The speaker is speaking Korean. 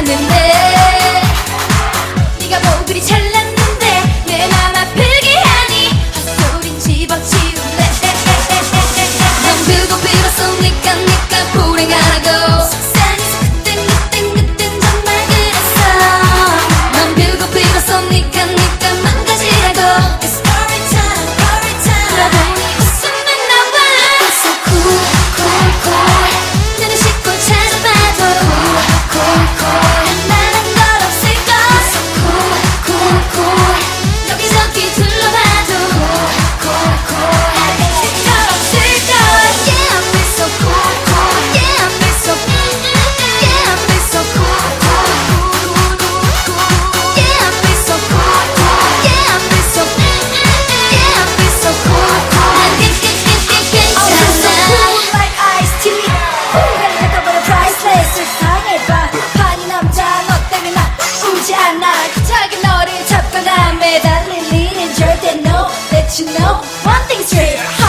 하는데. 네가 뭐 그리 찰나 know one thing straight.